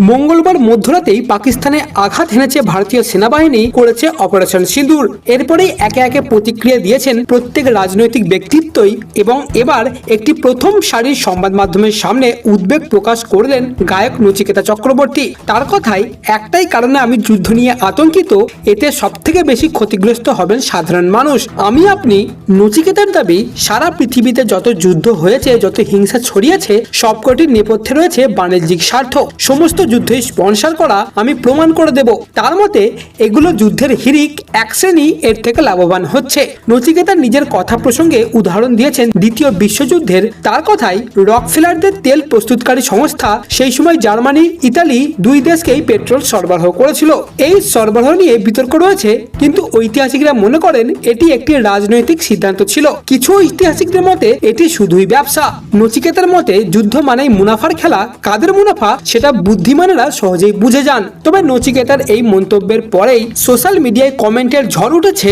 মঙ্গলবার মধ্যরাতেই পাকিস্তানে আঘাত হেনেছে ভারতীয় সেনাবাহিনী করেছে অপারেশন সিঁদুর। এরপরেই একে একে প্রতিক্রিয়া দিয়েছেন প্রত্যেক রাজনৈতিক ব্যক্তিত্বই এবং এবার একটি প্রথম সারির সংবাদ মাধ্যমের সামনে উদ্বেগ প্রকাশ করলেন গায়ক নচিকেতা চক্রবর্তী। তার কথাই একটাই কারণে আমি যুদ্ধ নিয়ে আতঙ্কিত, এতে সব থেকে বেশি ক্ষতিগ্রস্ত হবেন সাধারণ মানুষ। আমি, আপনি, নচিকেতার দাবি, সারা পৃথিবীতে যত যুদ্ধ হয়েছে, যত হিংসা ছড়িয়েছে, সবকটির নেপথ্যে রয়েছে বাণিজ্যিক স্বার্থ। সমস্ত যুদ্ধই স্পন্সর করা আমি প্রমাণ করে দেব। তার মতে, এগুলো যুদ্ধের হিরিক এক শ্রেণি এর থেকে লাভবান হচ্ছে। নচিকেতা নিজের কথা প্রসঙ্গে উদাহরণ দিয়েছেন দ্বিতীয় বিশ্বযুদ্ধের। তার কথাই রকফেলারদের তেল প্রস্তুতকারী সংস্থা, সেই সময় জার্মানি, ইতালি দুই দেশকেই পেট্রোল সরবরাহ করেছিল। এই সরবরাহ নিয়ে বিতর্ক রয়েছে, কিন্তু ঐতিহাসিকরা মনে করেন এটি একটি রাজনৈতিক সিদ্ধান্ত ছিল। কিছু ঐতিহাসিকদের মতে, এটি শুধুই ব্যবসা। নচিকেতার মতে, যুদ্ধ মানেই মুনাফার খেলা। কাদের মুনাফা? সেটা বুদ্ধিমানেরা সহজেই বুঝে যান। তবে নচিকেতার এই মন্তব্যের পরেই সোশ্যাল মিডিয়ায় কমেন্টের ঝড় উঠেছে।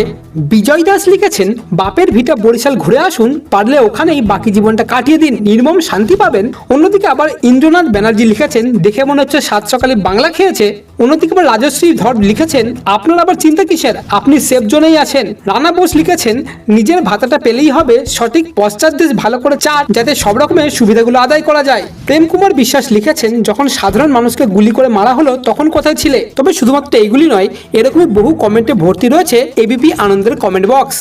বিজয় দাস লিখেছেন, বাপের ভিটা বরিশাল ঘুরে আসুন, পারলে ওখানেই বাকি জীবনটা কাটিয়ে দিন, নির্মম শান্তি পাবেন। অন্যদিকে আবার ইন্দ্রনাথ ব্যানার্জি লিখেছেন, দেখে মনে হচ্ছে সাত সকালে বাংলা খেয়েছে। অন্যদিকে আবার রাজশ্রী ধর লিখেছেন, আপনার আবার চিন্তা কিসের? আপনি সেফ জোনেই আছেন। রানা বোস লিখেছেন, নিজের ভাতাটা পেলেই হবে, সঠিক পশ্চাৎদেশ ভালো করে চাট যাতে সব রকমের সুবিধাগুলো আদায় করা যায়। প্রেম কুমার বিশ্বাস লিখেছেন, যখন সাধারণ মানুষকে গুলি করে মারা হলো, তখন কোথায় ছিলে? তবে শুধুমাত্র এইগুলি নয়, এরকমই বহু কমেন্টে ভর্তি রয়েছে এবিপি আনন্দের কমেন্ট বক্স